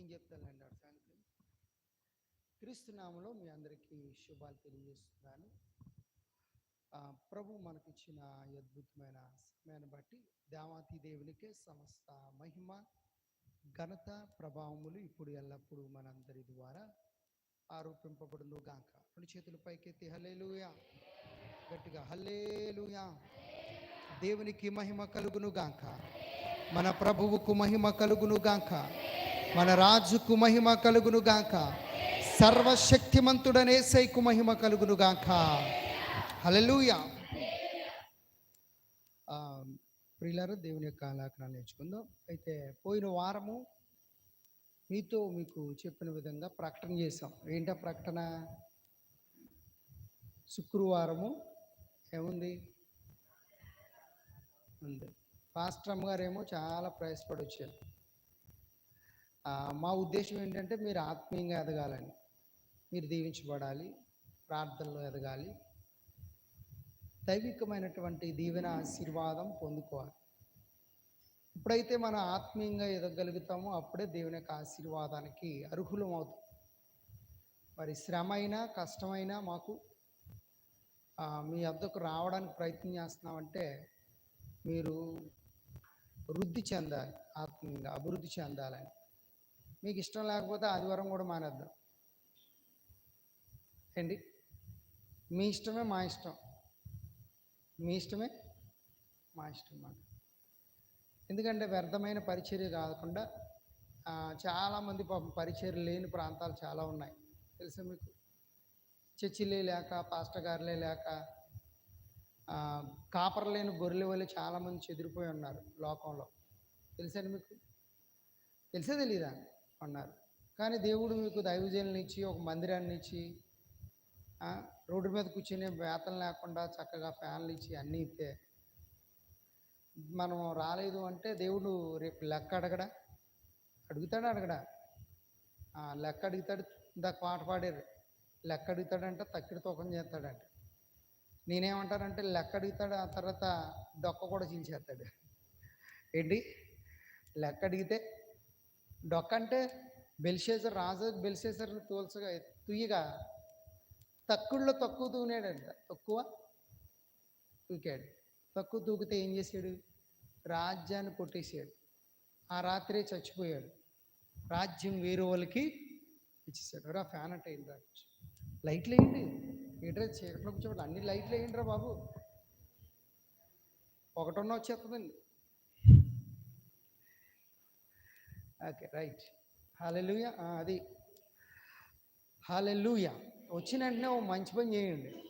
నేను చెప్తానండి ఆ సంగతి మీ అందరికీ శుభాలు తెలియజేస్తున్నాను. ప్రభు మనకిచ్చిన అద్భుతమైన సమయాన్ని బట్టి దేవాతి దేవునికే సమస్త మహిమ ఘనత ప్రభావములు ఇప్పుడు ఎల్లప్పుడూ మనందరి ద్వారా ఆరోపింపబడును గాక. రెండు చేతుల పైకెత్తి హల్లేలుయా. గట్టిగా హల్లేలుయా. దేవునికి మహిమ కలుగును గాక. మన ప్రభువుకు మహిమ కలుగును గాక. మన రాజుకు మహిమ కలుగును గాక. సర్వశక్తిమంతుడనే సైకు మహిమ కలుగును గాక. హల్లెలూయా. ఆ, దేవుని యొక్క ఆలాకనాలు నేర్చుకుందాం. అయితే పోయిన వారము మీతో మీకు చెప్పిన విధంగా ప్రకటన చేసాం ఏంటో ప్రకటన? శుక్రవారము. ఏముంది? ఉంది. పాస్టర్ అమ్మగారేమో చాలా ప్రయాసపడి వచ్చారు మా ఉద్దేశం ఏంటంటే మీరు ఆత్మీయంగా ఎదగాలని మీరు దీవించబడాలి ప్రార్థనలో ఎదగాలి. దైవికమైనటువంటి దీవెన ఆశీర్వాదం పొందుకోవాలి. ఎప్పుడైతే మనం ఆత్మీయంగా ఎదగలుగుతామో అప్పుడే దేవుని యొక్క ఆశీర్వాదానికి అర్హులం అవుతాం. మరి శ్రమ అయినా కష్టమైనా మాకు మీ వద్దకు రావడానికి ప్రయత్నం చేస్తున్నామంటే మీరు వృద్ధి చెందాలి ఆత్మీయంగా అభివృద్ధి చెందాలని. మీకు ఇష్టం లేకపోతే ఆదివారం కూడా మానేద్దాం. ఏంటి? మీ ఇష్టమే మా ఇష్టం. మీ ఇష్టమే మా ఇష్టం మాట ఎందుకంటే వ్యర్థమైన పరిచర్య కాకుండా చాలామంది పాపం పరిచర్య లేని ప్రాంతాలు చాలా ఉన్నాయి. తెలుసా మీకు? చర్చిలే లేక పాస్టర్ గారులే లేక కాపర్ లేని గొర్రెల వల్ల చాలామంది చెదిరిపోయి ఉన్నారు లోకంలో. తెలుసండి మీకు? తెలిసే తెలీదా? అన్నారు. కానీ దేవుడు మీకు దైవజనులను ఇచ్చి ఒక మందిరాన్ని ఇచ్చి రోడ్డు మీద కూర్చొని వేతలు లేకుండా చక్కగా ఫ్యాన్లు ఇచ్చి అన్నీ ఇస్తే మనం రాలేదు అంటే దేవుడు రేపు లెక్క అడగడా? అడుగుతాడా అడగడా? లెక్క అడుగుతాడు ఇందాక పాట పాడారు. లెక్క అడుగుతాడంటే తక్కిడి తూకం చేస్తాడంట. నేనేమంటానంటే లెక్క అడుగుతాడు ఆ తర్వాత డొక్క కూడా చించేస్తాడు. ఏంటి? లెక్క అడిగితే డొక్క అంటే బెల్షేజర్ రాజు బెల్షేజర్ని తోల్చగా తుయ్యగా. తక్కువలో తక్కువ తూనాడంట. తక్కువ తూకాడు. తక్కువ తూకితే ఏం చేశాడు రాజ్యాన్ని కొట్టేశాడు ఆ రాత్రే చచ్చిపోయాడు. రాజ్యం వేరే వాళ్ళకి ఇచ్చేసాడు. రా ఫ్యాన్ అంటే ఏంటి రా లైట్లు వేయండి. ఏంట్రా చీకట్లో కూర్చోబడి అన్ని లైట్లు వేయండి రా బాబు. ఉన్న వచ్చేస్తుందండి ఓకే రైట్ హాలెలుయ అది. హాలెలుయ వచ్చిన వెంటనే ఓ మంచి పని చేయండి.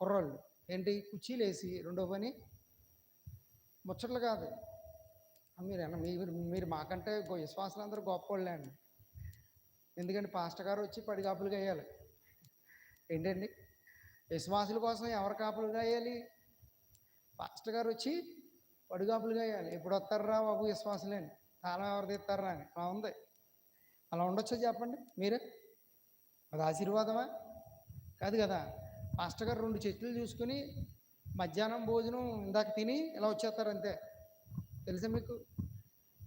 కుర్రోళ్ళు ఏంటి? కుర్చీలు వేసి రెండో పని. ముచ్చట్లు కాదు. మీరు అన్న మీరు మీరు మాకంటే గొ- విశ్వాసులు అందరూ గొప్ప వాళ్ళే అండి. ఎందుకంటే పాస్టర్ గారు వచ్చి పడి కాపులుగా వేయాలి ఏంటండి? విశ్వాసుల కోసం ఎవరు కాపులుగా వేయాలి పాస్టర్ గారు వచ్చి పడుగాపులు వేయాలి ఎప్పుడు వస్తారా బాబు విశ్వాసులేండి తాళం ఎవరు తీస్తారా అని. అలా ఉంది. అలా ఉండొచ్చో చెప్పండి మీరే? అది ఆశీర్వాదమా? కాదు కదా. మాస్టర్ గారు రెండు చెట్లు చూసుకుని మధ్యాహ్నం భోజనం ఇందాక తిని ఇలా వచ్చేస్తారు అంతే. తెలుసా మీకు?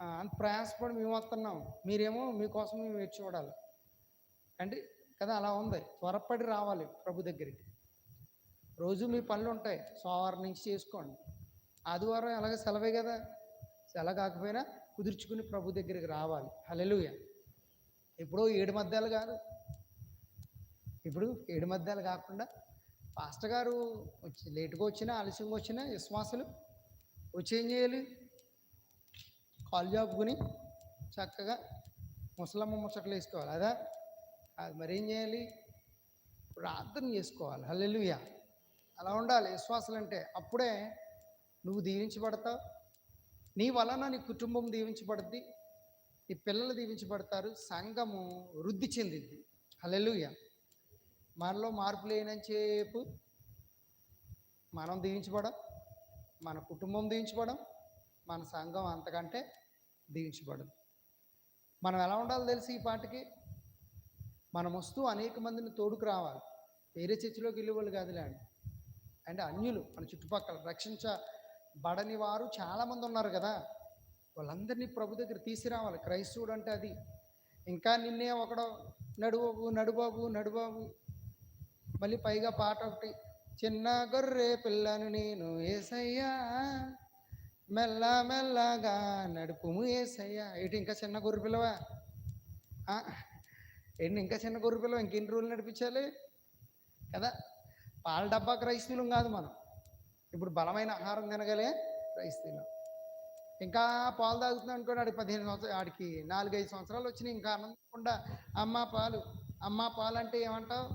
అంత ప్రయాసపడి మేము వస్తున్నాం. మీరేమో మీకోసం మేము వేచి చూడాలి. అంటే కదా అలా ఉంది. త్వరపడి రావాలి ప్రభు దగ్గరికి. రోజు మీ పనులు ఉంటాయి. సోమవారం నుంచి చేసుకోండి. ఆదివారం ఎలాగ సెలవే కదా. సెలవు కాకపోయినా కుదుర్చుకుని ప్రభు దగ్గరికి రావాలి. హలెలుయ ఎప్పుడో ఏడు మధ్యాలు కాదు. ఇప్పుడు ఏడు మధ్యాలు కాకుండా పాస్టర్ గారు వచ్చి లేటుగా వచ్చినా ఆలస్యంగా వచ్చినా విశ్వాసులు వచ్చి ఏం చేయాలి? కాలు జాపుకుని చక్కగా ముసలమ్మ ముచ్చట్లు వేసుకోవాలి. అదా? అది మరి ఏం చేయాలి? ప్రార్థన చేసుకోవాలి. హల్లెలుయ. అలా ఉండాలి. విశ్వాసులు అంటే అప్పుడే నువ్వు దీవించబడతావు. నీ వలన నీ కుటుంబం దీవించబడుద్ది నీ పిల్లలు దీవించబడతారు సంఘము వృద్ధి చెందిద్ది. హల్లెలూయా. మనలో మార్పు లేనంచేపు మనం దీవించబడం మన కుటుంబం దీవించబడం మన సంఘం అంతకంటే దీవించబడదు. మనం ఎలా ఉండాలో తెలిసి ఈ పాటకి? మనం వస్తూ అనేక మందిని తోడుకు రావాలి. వేరే చర్చిలోకి వెళ్ళేవాళ్ళు వాళ్ళు కాదులేండి అంటే అన్యులు మన చుట్టుపక్కల రక్షించ బడని వారు చాలామంది ఉన్నారు కదా. వాళ్ళందరినీ ప్రభు దగ్గర తీసుకురావాలి. క్రైస్తవుడు అంటే అది. ఇంకా నిన్నే ఒకడో నడుబాబు నడుబాబు నడుబాబు. మళ్ళీ పైగా పాట ఒకటి. చిన్న గొర్రె పిల్లను నేను ఏసయ్యా. మెల్ల మెల్లగా నడుపుము ఏసయ్యా. ఏంటి ఇంకా చిన్న గొర్రె పిల్లవా? ఏంటి ఇంకా చిన్న గొర్రె పిల్లవ? ఇంకెన్ని రోజులు నడిపించాలి? కదా. పాల డబ్బా క్రైస్తవులం కాదు మనం. ఇప్పుడు బలమైన ఆహారం తినగలే క్రైస్తవులు ఇంకా పాలు తాగుతున్నాం అనుకోండి ఆడికి పదిహేను సంవత్సరాలు ఆడికి నాలుగైదు సంవత్సరాలు వచ్చినాయి ఇంకా ఆనందకుండా అమ్మ పాలు అమ్మ పాలు అంటే ఏమంటావు?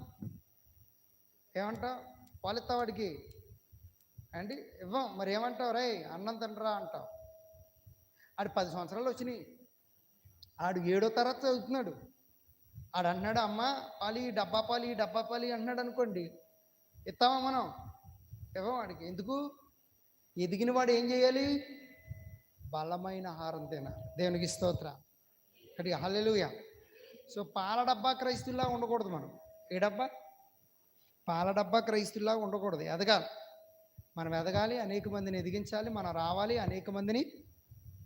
ఏమంటావు? పాలు ఇస్తావు వాడికి అండి ఇవ్వం మరి ఏమంటావు? రే అన్నం తినరా అంటావు. ఆడు పది సంవత్సరాలు వచ్చినాయి. ఆడు ఏడో తరగతి చదువుతున్నాడు. ఆడు అన్నాడు అమ్మ పాలి డబ్బా పాలి డబ్బా పాలి అంటున్నాడు అనుకోండి ఇస్తామా మనం? ఇవ్వవాడికి ఎందుకు? ఎదిగిన వాడు ఏం చేయాలి? బలమైన ఆహారం తినాలి. దేవునికి స్తోత్ర. ఇక్కడ హల్లెలూయ. సో పాల డబ్బా క్రైస్తుల్లా ఉండకూడదు మనం. ఏ డబ్బా? పాల డబ్బా క్రైస్తుల్లా ఉండకూడదు. ఎదగాలి. మనం ఎదగాలి అనేక మందిని ఎదిగించాలి మనం రావాలి అనేక మందిని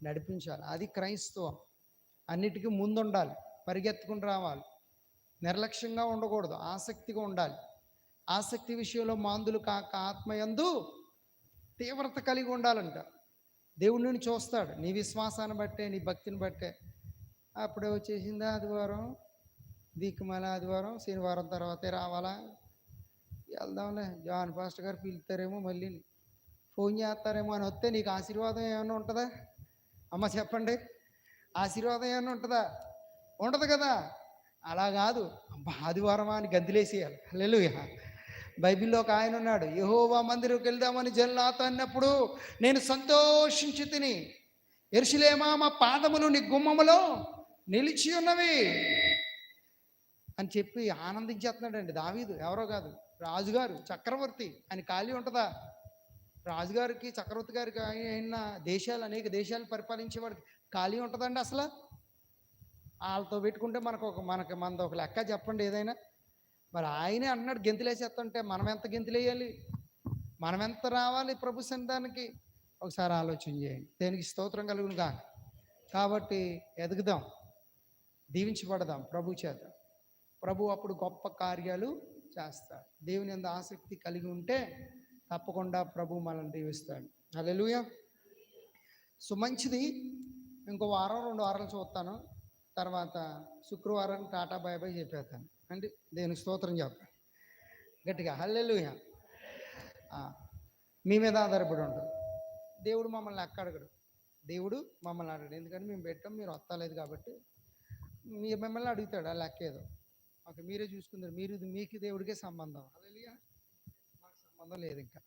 నడిపించాలి. అది క్రైస్తవం. అన్నిటికీ ముందుండాలి. పరిగెత్తుకుని రావాలి. నిర్లక్ష్యంగా ఉండకూడదు. ఆసక్తిగా ఉండాలి. ఆసక్తి విషయంలో మాందులు కాక ఆత్మయందు తీవ్రత కలిగి ఉండాలంట. దేవుడు చూస్తాడు. నీ విశ్వాసాన్ని బట్టే నీ భక్తిని బట్టే. అప్పుడే వచ్చేసిందా ఆదివారం? దిక్కుమాల ఆదివారం శనివారం తర్వాతే రావాలా? వెళ్దాంలే. జాన్ పాస్టర్ గారు పిలుస్తారేమో మళ్ళీ. ఫోన్ చేస్తారేమో అని వస్తే నీకు ఆశీర్వాదం ఏమైనా ఉంటుందా? అమ్మ చెప్పండి. ఆశీర్వాదం ఏమైనా ఉంటుందా? ఉండదు కదా. అలా కాదు. అబ్బా ఆదివారమా అని గంతులేసేయాలి. హల్లెలూయా. బైబిల్లో ఒక ఆయన ఉన్నాడు యహోవా మందిరంకి వెళ్దామని జల్లాతో అన్నప్పుడు నేను సంతోషించి తిని ఎరుసలేమా మా పాదములు నీ గుమ్మములో నిలిచి ఉన్నవి అని చెప్పి ఆనందించేస్తున్నాడండి దావీదు. ఎవరో కాదు రాజుగారు చక్రవర్తి ఆయన ఖాళీ ఉంటుందా? రాజుగారికి చక్రవర్తి గారికి అయిన దేశాలు అనేక దేశాలు పరిపాలించేవాడికి ఖాళీ ఉంటుందండి అసలు? వాళ్ళతో పెట్టుకుంటే మనకు ఒక మనకి మనది ఒక లెక్క చెప్పండి ఏదైనా. మరి ఆయనే అన్నాడు గెంతులేసేస్తుంటే మనం ఎంత గెంతులేయాలి? మనం ఎంత రావాలి ప్రభు సంతానికి ఒకసారి ఆలోచన చేయండి. దేనికి స్తోత్రం కలుగును కాక కాబట్టి ఎదుగుదాం. దీవించబడదాం ప్రభు చేత. ప్రభు అప్పుడు గొప్ప కార్యాలు చేస్తాడు. దేవుని ఎంత ఆసక్తి కలిగి ఉంటే తప్పకుండా ప్రభు మనల్ని దీవిస్తాడు. హల్లెలూయా. సో మంచిది. ఇంకో వారం రెండు వారాలు చూస్తాను. తర్వాత శుక్రవారం టాటా బాయ్ బాయ్ చెప్పేస్తాను. అంటే దేవుని స్తోత్రం చెప్పండి గట్టిగా హల్లెలూయా. మీ మీద ఆధారపడి ఉంటుంది. దేవుడు మమ్మల్ని ఎక్క అడగడు దేవుడు మమ్మల్ని అడగడు. ఎందుకంటే మేము పెట్టాం మీరు వస్తలేదు కాబట్టి మీ మిమ్మల్ని అడుగుతాడు ఆ లెక్క ఏదో. ఓకే మీరే చూసుకుందరు. మీరు మీకు దేవుడికే సంబంధం. హల్లెలూయా. మాకు సంబంధం లేదు ఇంకా.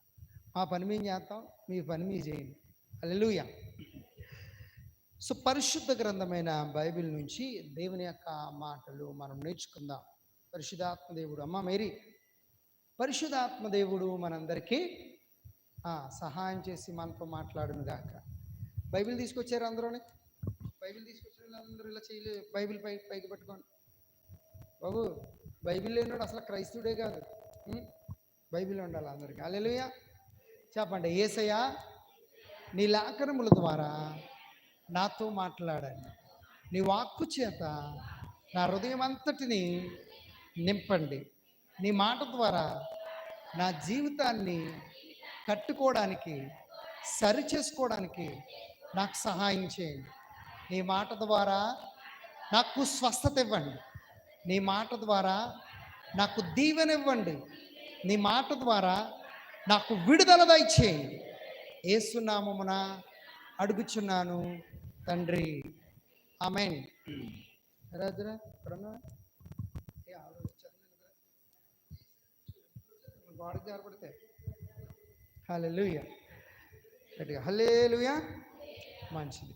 మా పని మేము చేస్తాం మీ పని మీరు చేయండి. హల్లెలూయా. సో పరిశుద్ధ గ్రంథమైన బైబిల్ నుంచి దేవుని యొక్క మాటలు మనం నేర్చుకుందాం. పరిశుధాత్మ దేవుడు అమ్మ మేరీ పరిశుధాత్మ దేవుడు మనందరికీ సహాయం చేసి మనతో మాట్లాడును గాక బైబిల్ తీసుకొచ్చారు అందరూని? బైబిల్ తీసుకొచ్చిన అందరూ ఇలా చేయలే బైబిల్ పై పైకి పట్టుకోండి. బాబు బైబిల్ లేనివాడు అసలు క్రైస్తుడే కాదు. బైబిల్ ఉండాలి అందరికీ. అల్లెలుయా చెప్పండి ఏసయ్యా నీ లాకరముల ద్వారా నాతో మాట్లాడండి. నీ వాక్కు చేత నా హృదయం అంతటిని నింపండి. నీ మాట ద్వారా నా జీవితాన్ని కట్టుకోవడానికి సరి చేసుకోవడానికి నాకు సహాయం చేయండి. నీ మాట ద్వారా నాకు స్వస్థత ఇవ్వండి. నీ మాట ద్వారా నాకు దీవెన ఇవ్వండి. నీ మాట ద్వారా నాకు విడుదల దయచేయండి. ఏసునామమున అడుగుచున్నాను తండ్రి. ఆమెన్. రాజురా గోడకి జారపడితే లూయ గట్టిగా లూయ మంచిది.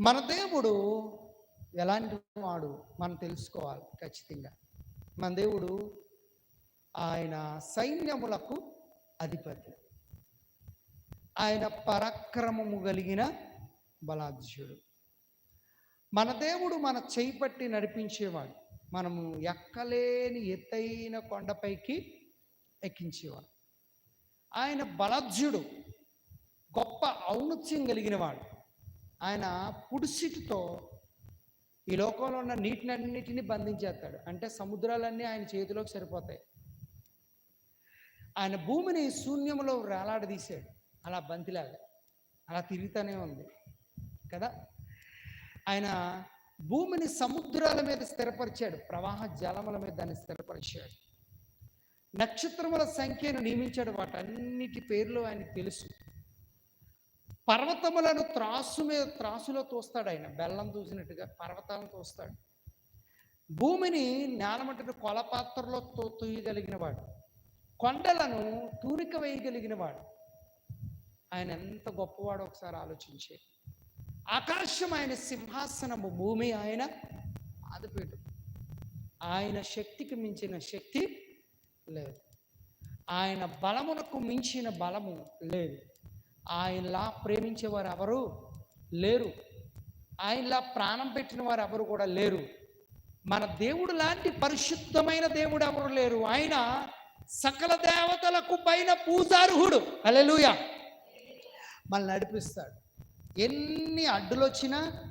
మన దేవుడు ఎలాంటి వాడు మనం తెలుసుకోవాలి ఖచ్చితంగా. మన దేవుడు ఆయన సైన్యములకు అధిపతి. ఆయన పరాక్రమము కలిగిన బలాధ్యుడు. మన దేవుడు మన చేయి పట్టి నడిపించేవాడు. మనము ఎక్కలేని ఎత్తైన కొండపైకి ఎక్కించేవాడు. ఆయన బలజ్యుడు గొప్ప ఔన్నత్యం కలిగిన వాడు ఆయన పుడిసిటితో ఈ లోకంలో ఉన్న నీటినన్నిటిని బంధించేస్తాడు. అంటే సముద్రాలన్నీ ఆయన చేతిలోకి సరిపోతాయి. ఆయన భూమిని శూన్యములో వేలాడదీశాడు. అలా బంతిలాగా. అలా తిరుగుతూనే ఉంది. కదా? ఆయన భూమిని సముద్రాల మీద స్థిరపరిచాడు. ప్రవాహ జలముల మీద దాన్ని స్థిరపరిచాడు. నక్షత్రముల సంఖ్యను నియమించాడు వాటన్నిటి పేర్లు ఆయన తెలుసు. పర్వతములను త్రాసు మీద త్రాసులో తోస్తాడు ఆయన. బెల్లం తూసినట్టుగా పర్వతాలను తోస్తాడు. భూమిని నేలమట్టును కొలపాత్రలో తో తూయగలిగిన వాడు. కొండలను తూరిక వేయగలిగిన వాడు. ఆయన ఎంత గొప్పవాడో ఒకసారి ఆలోచించే. ఆకాశం ఆయన సింహాసనము భూమి ఆయన ఆదిపేటు ఆయన శక్తికి మించిన శక్తి లేదు. ఆయన బలమునకు మించిన బలము లేదు. ఆయనలా ప్రేమించేవారు ఎవరు లేరు. ఆయనలా ప్రాణం పెట్టిన వారు ఎవరు కూడా లేరు. మన దేవుడు లాంటి పరిశుద్ధమైన దేవుడు ఎవరు లేరు. ఆయన సకల దేవతలకు పైన పూజార్హుడు. అలెలుయ మనల్ని నడిపిస్తాడు. ఎన్ని అడ్డులు వచ్చినా